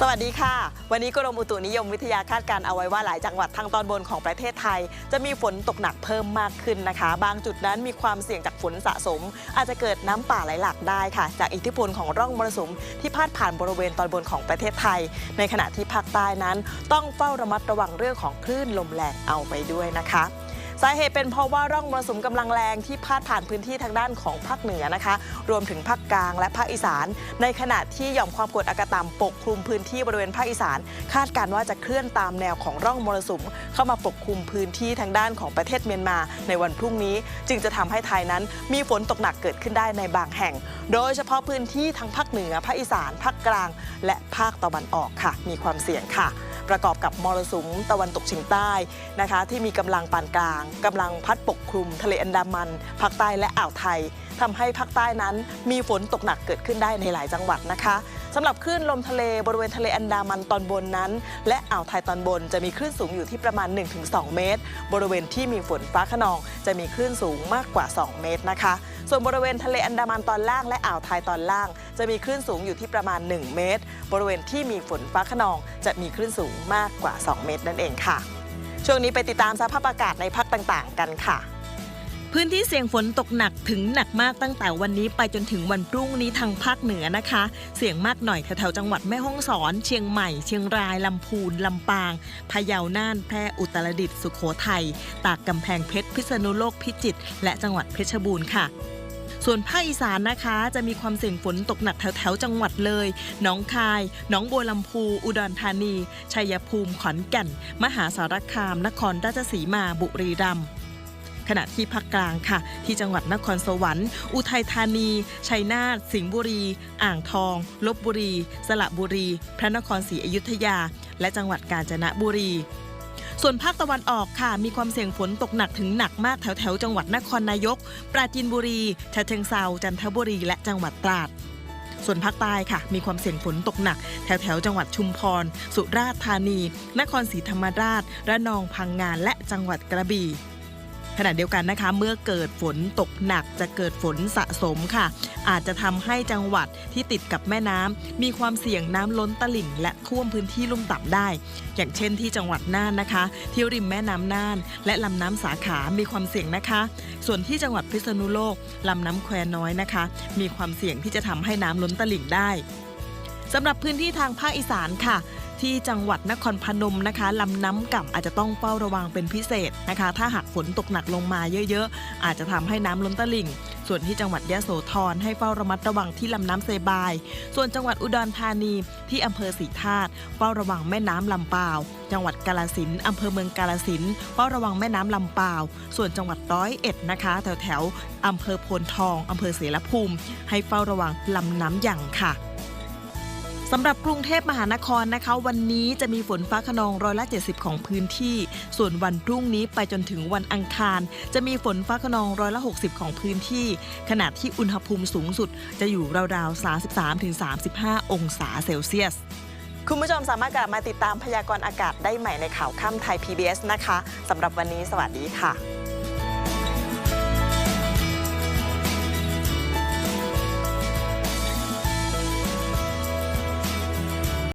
สวัสดีค่ะ วันนี้กรมอุตุนิยมวิทยาคาดการเอาไว้ว่าหลายจังหวัดทางตอนบนของประเทศไทย จะมีฝนตกหนักเพิ่มมากขึ้นนะคะ บางจุดนั้นมีความเสี่ยงจากฝนสะสม อาจจะเกิดน้ำป่าไหลหลากได้ค่ะ จากอิทธิพลของร่องมรสุมที่พาดผ่านบริเวณตอนบนของประเทศไทย ในขณะที่ภาคใต้นั้น ต้องเฝ้าระมัดระวังเรื่องของคลื่นลมแรงเอาไปด้วยนะคะ สาเหตุเป็นเพราะว่าร่องมรสุมกำลังแรงที่พาดผ่านพื้นที่ทางด้านของภาคเหนือนะคะ รวมถึงภาคกลางและภาคอีสาน ในขณะที่หย่อมความกดอากาศต่ำปกคลุมพื้นที่บริเวณภาคอีสาน คาดการณ์ว่าจะเคลื่อนตามแนวของร่องมรสุมเข้ามาปกคลุมพื้นที่ทางด้านของประเทศเมียนมาในวันพรุ่งนี้ จึงจะทำให้ไทยนั้นมีฝนตกหนักเกิดขึ้นได้ในบางแห่ง โดยเฉพาะพื้นที่ทั้งภาคเหนือภาคอีสานภาคกลาง และภาคตะวันออกค่ะ มีความเสี่ยงค่ะ ประกอบกับมรสุมตะวันตกเฉียงใต้นะคะที่มีกำลังปานกลางกำลังพัดปกคลุม ทะเลอันดามันภาคใต้และอ่าวไทยทำให้ภาคใต้นั้นมีฝนตกหนักเกิดขึ้นได้ในหลายจังหวัดนะคะ สำหรับคลื่นลมทะเลบริเวณทะเลอันดามันตอนบนนั้น และอ่าวไทยตอนบนจะมีคลื่นสูงอยู่ที่ประมาณ 1-2 เมตร บริเวณที่มีฝนฟ้าขนอง จะมีคลื่นสูงมากกว่า 2 เมตรนะคะ ส่วนบริเวณทะเลอันดามันตอนล่างและอ่าวไทยตอนล่าง จะมีคลื่นสูงอยู่ที่ประมาณ 1 เมตร บริเวณที่มีฝนฟ้าขนอง จะมีคลื่นสูงมากกว่า 2 เมตรนั่นเองค่ะ ช่วงนี้ไปติดตามสภาพอากาศในภาคต่างๆ กันค่ะ พื้นที่เสี่ยงฝนตกหนักถึงหนักมากตั้งแต่วันนี้ไปจนถึงวันพรุ่งนี้ทางภาคเหนือนะคะ เสี่ยงมากหน่อยแถวๆจังหวัดแม่ฮ่องสอน เชียงใหม่ เชียงราย ลำพูน ลำปาง พะเยา น่าน แพร่ อุตรดิตถ์ สุโขทัย ตาก กำแพงเพชร พิษณุโลก พิจิตร และจังหวัดเพชรบูรณ์ค่ะส่วนภาคอีสานนะคะจะมีความเสี่ยงฝนตกหนักแถวๆจังหวัดเลย หนองคาย หนองบัวลำพู อุดรธานี ชัยภูมิ ขอนแก่น มหาสารคาม นครราชสีมา บุรีรัมย์ ขณะที่ภาคกลางค่ะ ที่จังหวัดนครสวรรค์ อุทัยธานี ชัยนาท สิงห์บุรี อ่างทองลบบุรี สระบุรี พระนครศรีอยุธยา และจังหวัดกาญจนบุรีส่วนภาคตะวันออกค่ะ มีความเสี่ยงฝนตกหนักถึงหนักมากแถวแถวจังหวัดนครนายก ปราจีนบุรีฉะเชิงเซาจันทบุรี และจังหวัดตราด ส่วนภาคใต้ค่ะ มีความเสี่ยงฝนตกหนัก แถวแถวจังหวัดชุมพร สุราษฎร์ธานี นครศรีธรรมราช ระนองพังงานและจังหวัดกระบี่ ขณะเดียวกันนะคะ เมื่อเกิดฝนตกหนักจะเกิดฝนสะสมค่ะ อาจจะทำให้จังหวัดที่ติดกับแม่น้ำมีความเสี่ยงน้ำล้นตลิ่ง และท่วมพื้นที่ลุ่มต่ำได้ อย่างเช่นที่จังหวัดน่านนะคะ ที่ริมแม่น้ำน่าน และลำน้ำสาขา มีความเสี่ยงนะคะ ส่วนที่จังหวัดพิษณุโลกลำน้ำแควน้อยนะคะ มีความเสี่ยงที่จะทำให้น้ำล้นตลิ่งได้ สำหรับพื้นที่ทางภาคอีสานค่ะ ที่จังหวัดนครพนมนะคะลำน้ำก่ำอาจจะต้องเฝ้าระวังเป็นพิเศษนะคะ ถ้าหากฝนตกหนักลงมาเยอะๆ อาจจะทำให้น้ำล้นตลิ่ง ส่วนที่จังหวัดยะโสธรให้เฝ้าระมัดระวังที่ลำน้ำเซบาย ส่วนจังหวัดอุดรธานีที่อำเภอศรีธาตุเฝ้าระวังแม่น้ำลำปาว จังหวัดกาลสินอำเภอเมืองกาลสินเฝ้าระวังแม่น้ำลำปาว ส่วนจังหวัดร้อยเอ็ดนะคะ แถวแถวๆอำเภอโพนทองอำเภอเสรภูมิ ให้เฝ้าระวังลำน้ำหยั่งค่ะ สำหรับกรุงเทพมหานครนะคะ วันนี้จะมีฝนฟ้าขนองร้อยละ 70 ของพื้นที่ ส่วนวันพรุ่งนี้ไปจนถึงวันอังคาร จะมีฝนฟ้าขนองร้อยละ 60 ของพื้นที่ ขณะที่อุณหภูมิสูงสุดจะอยู่ราวๆ 33-35 องศาเซลเซียส คุณผู้ชมสามารถกลับมาติดตามพยากรณ์อากาศได้ใหม่ในข่าวค่ำไทย PBS นะคะสำหรับวันนี้สวัสดีค่ะ